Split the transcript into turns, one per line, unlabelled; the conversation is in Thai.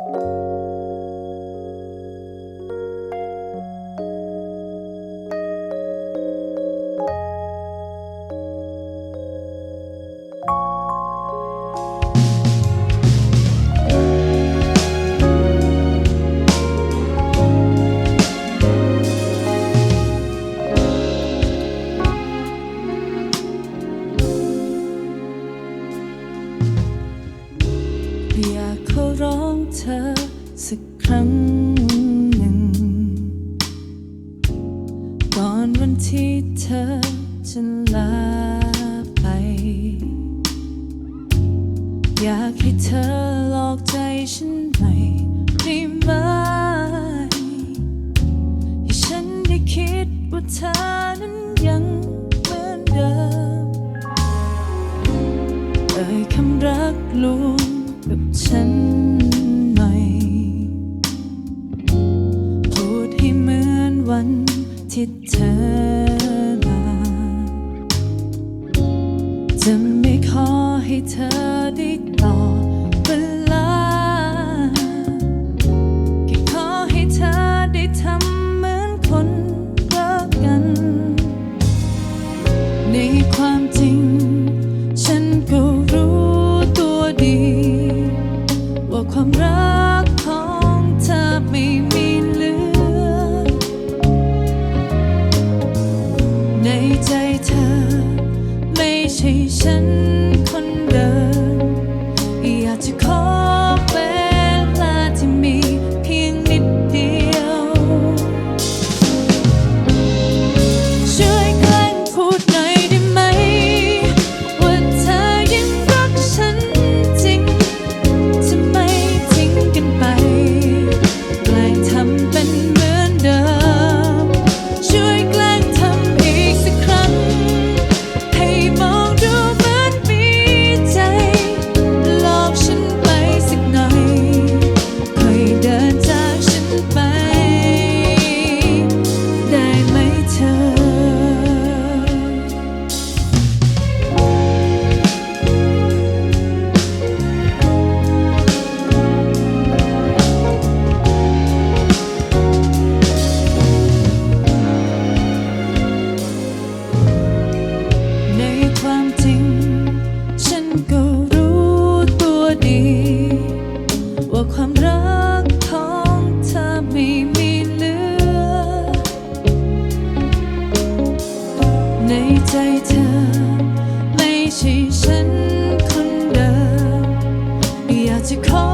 อ สักครั้งหนึ่ง ก่อนวันที่เธอจะลาไป อยากให้เธอหลอกใจฉันหน่อยได้ไหม ให้ฉันได้คิดว่าเธอนั้นยังเหมือนเดิมเอ่ยคำรักลวงกับฉัน วันที่เธอมาจะไม่ขอให้เธอได้ต่อเวลาแค่ขอให้เธอได้ทำเหมือนคนรักกัน ในความจริง ให้ฉัน to call